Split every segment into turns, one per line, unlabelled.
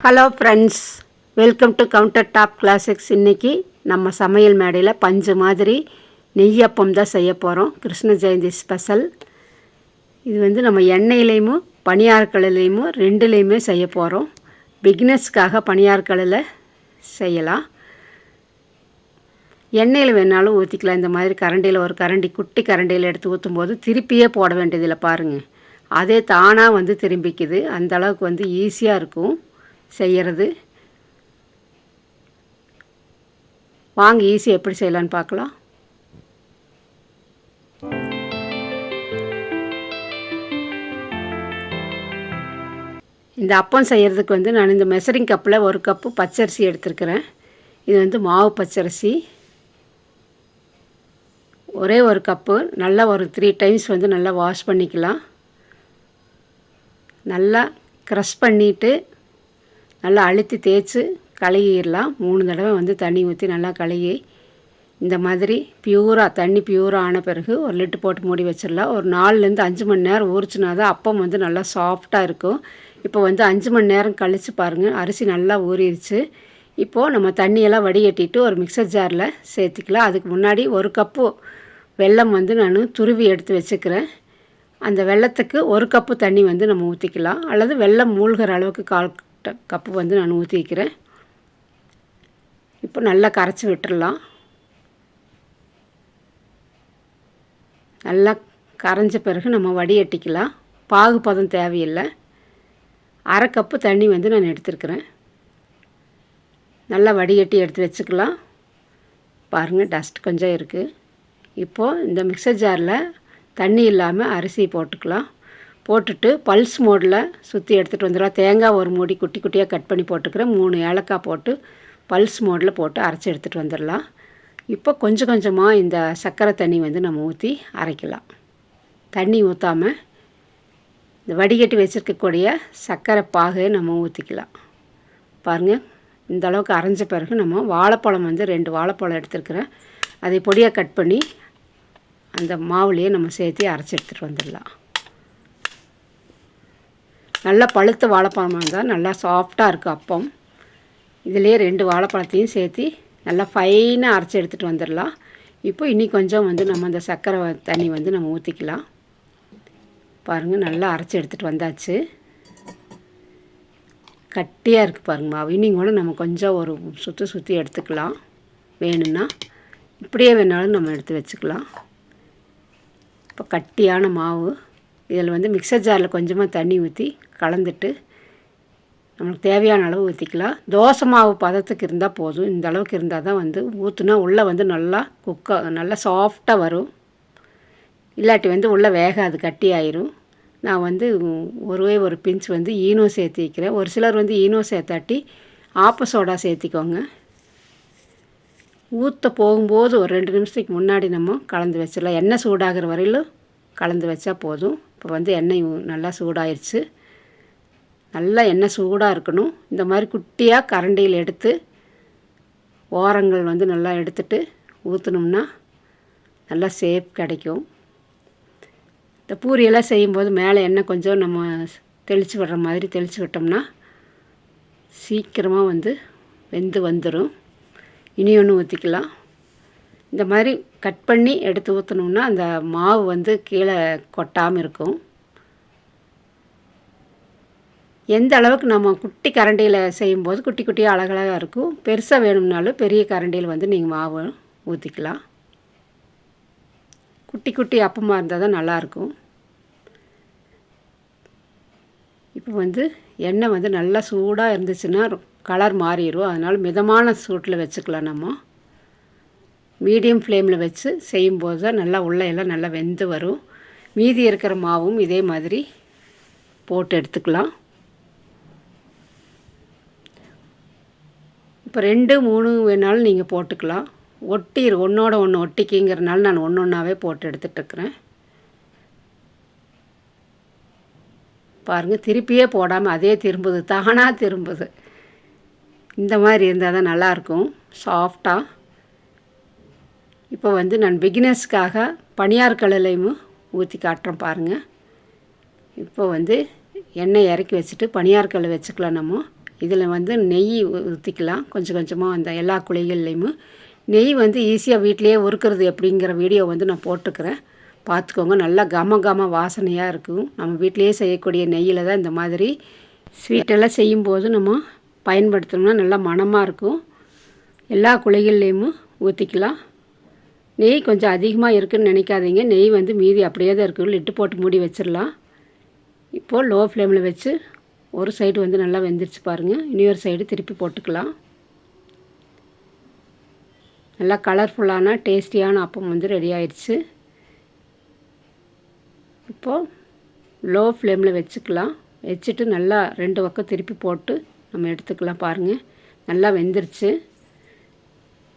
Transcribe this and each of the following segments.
Hello friends welcome to counter top classics இன்றைக்கி நம்ம சமையல் மேடையில் பஞ்சு மாதிரி நெய்யப்பம் தான் செய்ய போகிறோம் கிருஷ்ண ஜெயந்தி ஸ்பெஷல் இது வந்து நம்ம எண்ணெயிலையும் பனியாரக்கல்லையும் ரெண்டுலேயுமே செய்ய போகிறோம் பிக்னஸ்க்காக பனியாரக்கல்லில் செய்யலாம். எண்ணெயில் வேணாலும் ஊற்றிக்கலாம் இந்த மாதிரி கரண்டியில் ஒரு கரண்டி குட்டி கரண்டியில் எடுத்து ஊற்றும் போது திருப்பியே போட வேண்டியதில்லை பாருங்கள் அதே தானாக வந்து திரும்பிக்குது. அந்த அளவுக்கு வந்து ஈஸியாக இருக்கும். செய்கிறது வாங்க ஈஸி எப்படி செய்யலான்னு பார்க்கலாம். இந்த அப்பம் செய்கிறதுக்கு வந்து நான் இந்த மெசரிங் கப்பில் ஒரு கப்பு பச்சரிசி எடுத்துருக்கிறேன். இது வந்து மாவு பச்சரிசி. ஒரே ஒரு கப்பு நல்லா ஒரு த்ரீ டைம்ஸ் வந்து நல்லா வாஷ் பண்ணிக்கலாம். நல்லா க்ரஷ் பண்ணிவிட்டு நல்லா அழுத்தி தேய்ச்சி கழுகிடலாம். மூணு தடவை வந்து தண்ணி ஊற்றி நல்லா கழுகி இந்த மாதிரி பியூராக தண்ணி பியூராக ஆன பிறகு ஒரு லிட்டு போட்டு மூடி வச்சிடலாம். ஒரு நாலுலேருந்து அஞ்சு மணி நேரம் ஊறிச்சினா தான் அப்பம் வந்து நல்லா சாஃப்டாக இருக்கும். இப்போ வந்து அஞ்சு மணி நேரம் கழித்து பாருங்கள் அரிசி நல்லா ஊறிடுச்சு. இப்போது நம்ம தண்ணியெல்லாம் வடிகட்டிட்டு ஒரு மிக்சர் ஜாரில் சேர்த்துக்கலாம். அதுக்கு முன்னாடி ஒரு கப்பு வெல்லம் வந்து நான் துருவி எடுத்து வச்சுக்கிறேன். அந்த வெள்ளத்துக்கு ஒரு கப்பு தண்ணி வந்து நம்ம ஊற்றிக்கலாம் அல்லது வெள்ளம் மூழ்கிற அளவுக்கு கால் கப்பு வந்து நான் ஊற்றிக்கிறேன் இப்போ நல்லா கரைச்சி விட்டுடலாம் நல்லா கரைஞ்ச பிறகு நம்ம வடிகட்டிக்கலாம். பாகு பதம் தேவையில்லை. அரை கப்பு தண்ணி வந்து நான் எடுத்துருக்குறேன். நல்லா வடிகட்டி எடுத்து வச்சுக்கலாம். பாருங்கள் டஸ்ட் கொஞ்சம் இருக்குது இப்போது இந்த மிக்சர் ஜாரில் தண்ணி இல்லாமல் அரிசி போட்டுக்கலாம். போட்டுட்டு பல்ஸ் மோடில் சுற்றி எடுத்துகிட்டு வந்துடலாம் தேங்காய் ஒரு மூடி குட்டி குட்டியாக கட் பண்ணி போட்டுக்கிறேன். மூணு ஏலக்காய் போட்டு பல்ஸ் மோடில் போட்டு அரைச்சி எடுத்துகிட்டு வந்துடலாம். இப்போ கொஞ்சம் கொஞ்சமாக இந்த சர்க்கரை தண்ணி வந்து நம்ம ஊற்றி அரைக்கலாம். தண்ணி ஊற்றாமல் இந்த வடிகட்டி வச்சுருக்கக்கூடிய சர்க்கரை பாகை நம்ம ஊற்றிக்கலாம். பாருங்கள் இந்த அளவுக்கு அரைஞ்ச பிறகு நம்ம வாழைப்பழம் வந்து ரெண்டு வாழைப்பழம் எடுத்துருக்கிறேன். அதை பொடியாக கட் பண்ணி அந்த மாவுலேயே நம்ம சேர்த்து அரைச்சி எடுத்துகிட்டு வந்துடலாம். நல்லா பழுத்த வாழைப்பழம் இருந்தால் நல்லா சாஃப்டாக இருக்குது அப்பம். இதிலே ரெண்டு வாழைப்பழத்தையும் சேர்த்து நல்லா ஃபைனாக அரைச்சி எடுத்துகிட்டு வந்துடலாம். இப்போ இன்னி கொஞ்சம் வந்து நம்ம அந்த சர்க்கரை தண்ணி வந்து நம்ம ஊற்றிக்கலாம் பாருங்கள் நல்லா அரைச்சி எடுத்துகிட்டு வந்தாச்சு. கட்டியாக இருக்குது பாருங்கள் மாவு. இன்னும் கூட நம்ம கொஞ்சம் ஒரு சுற்றி சுற்றி எடுத்துக்கலாம். வேணும்னா இப்படியே வேணாலும் நம்ம எடுத்து வச்சுக்கலாம். இப்போ கட்டியான மாவு இதில் வந்து மிக்சர் ஜாரில் கொஞ்சமாக தண்ணி ஊற்றி கலந்துட்டு நம்மளுக்கு தேவையான அளவு ஊற்றிக்கலாம் தோசை மாவு பதத்துக்கு இருந்தால் போதும். இந்த அளவுக்கு இருந்தால் தான் வந்து ஊற்றுனா உள்ளே வந்து நல்லா குக்க நல்லா சாஃப்டாக வரும். இல்லாட்டி வந்து உள்ளே வேகாது கட்டி ஆயிரும் நான் வந்து ஒருவே ஒரு பிஞ்ச் வந்து ஈனோ சேர்த்து வைக்கிறேன். ஒரு சிலர் வந்து ஈனோ சேர்த்தாட்டி ஆப்ப சோடா சேர்த்திக்கோங்க. ஊற்ற போகும்போது ஒரு ரெண்டு நிமிஷத்துக்கு முன்னாடி நம்ம கலந்து வச்சிடலாம். எண்ணெய் சூடாகிற வரையிலும் கலந்து வச்சா போதும். இப்போ வந்து எண்ணெய் நல்லா சூடாயிருச்சு. நல்லா எண்ணெய் சூடாக இருக்கணும். இந்த மாதிரி குட்டியாக கரண்டியில் எடுத்து ஓரங்கள் வந்து நல்லா எடுத்துட்டு ஊற்றினோம்னா நல்லா சேஃப் கிடைக்கும். இந்த பூரியெல்லாம் செய்யும்போது மேலே எண்ணெய் கொஞ்சம் நம்ம தெளித்து விடுற மாதிரி தெளித்து விட்டோம்னா சீக்கிரமாக வந்து வெந்து வந்துடும் இனி ஒன்று ஊற்றிக்கலாம் இந்த மாதிரி கட் பண்ணி எடுத்து ஊற்றணும்னா அந்த மாவு வந்து கீழே கொட்டாமல் இருக்கும். எந்த அளவுக்கு நம்ம குட்டி கரண்டியில் செய்யும்போது குட்டி குட்டியாக அழகழகாக இருக்கும். பெருசாக வேணும்னாலும் பெரிய கரண்டியில் வந்து நீங்கள் மாவு ஊற்றிக்கலாம் குட்டி குட்டி அப்பமாக இருந்தால் தான் நல்லாயிருக்கும் இப்போ வந்து எண்ணெய் வந்து நல்லா சூடாக இருந்துச்சுன்னா கலர் மாறிடும் அதனால் மிதமான சூட்டில் வச்சுக்கலாம் நம்ம. மீடியம் ஃப்ளேமில் வச்சு செய்யும்போது தான் நல்லா உள்ள எல்லாம் நல்லா வெந்து வரும். மீதி இருக்கிற மாவும் இதே மாதிரி போட்டு எடுத்துக்கலாம். இப்போ ரெண்டு மூணு வேணாலும் நீங்கள் போட்டுக்கலாம். ஒட்டி ஒன்றோட ஒன்று ஒட்டிக்கிங்கிறனால நான் ஒன்று ஒன்றாவே போட்டு எடுத்துகிட்ருக்குறேன் பாருங்கள் திருப்பியே போடாமல் அதே திரும்புது தானாக திரும்புது. இந்த மாதிரி இருந்தால் தான் நல்லாயிருக்கும் சாஃப்டாக இப்போ வந்து நான் பிகினர்ஸ்க்காக பனியார் கடலையும் ஊற்றி காட்டுறேன் பாருங்கள் இப்போ வந்து எண்ணெய் இறக்கி வச்சுட்டு பனியார் கடலை வச்சுக்கலாம் நம்ம. இதில் வந்து நெய் ஊற்றிக்கலாம் கொஞ்சம் கொஞ்சமாக அந்த எல்லா குழிகள்லேயும். நெய் வந்து ஈஸியாக வீட்டிலேயே உருக்கிறது எப்படிங்கிற வீடியோ வந்து நான் போட்டுக்கிறேன் பார்த்துக்கோங்க நல்லா கம கம வாசனையாக இருக்கும். நம்ம வீட்டிலேயே செய்யக்கூடிய நெய்யில் தான் இந்த மாதிரி ஸ்வீட்டெல்லாம் செய்யும்போது நம்ம பயன்படுத்தணும்னா நல்லா மணமாக இருக்கும். எல்லா குழிகள்லேயும் ஊற்றிக்கலாம் நெய் கொஞ்சம் அதிகமாக இருக்குதுன்னு நினைக்காதீங்க. நெய் வந்து மீதி அப்படியே தான் இருக்குது லிட்டு போட்டு மூடி வச்சிடலாம். இப்போது லோ ஃப்ளேமில் வச்சு ஒரு சைடு வந்து நல்லா வெந்துருச்சு பாருங்கள் இன்னொரு சைடு திருப்பி போட்டுக்கலாம். நல்லா கலர்ஃபுல்லான டேஸ்டியான அப்பம் வந்து ரெடி ஆயிடுச்சு இப்போது லோ ஃப்ளேமில் வச்சுக்கலாம். வச்சுட்டு நல்லா ரெண்டு பக்கம் திருப்பி போட்டு நம்ம எடுத்துக்கலாம் பாருங்கள் நல்லா வெந்துருச்சு.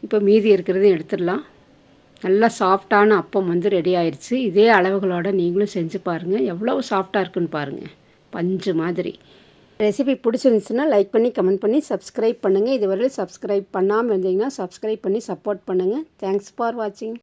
இப்போ மீதி இருக்கிறதையும் எடுத்துடலாம். நல்லா சாஃப்டான அப்பம் வந்து ரெடி ஆயிடுச்சு இதே அளவுகளோடு நீங்களும் செஞ்சு பாருங்கள் எவ்வளோ சாஃப்டாக இருக்குன்னு பாருங்கள் பஞ்சு மாதிரி. ரெசிபி பிடிச்சிருந்துச்சுன்னா லைக் பண்ணி கமெண்ட் பண்ணி சப்ஸ்கிரைப் பண்ணுங்கள் இதுவரை சப்ஸ்கிரைப் பண்ணாமல் இருந்தீங்கன்னா சப்ஸ்கிரைப் பண்ணி சப்போர்ட் பண்ணுங்கள் தேங்க்ஸ் ஃபார் வாட்சிங்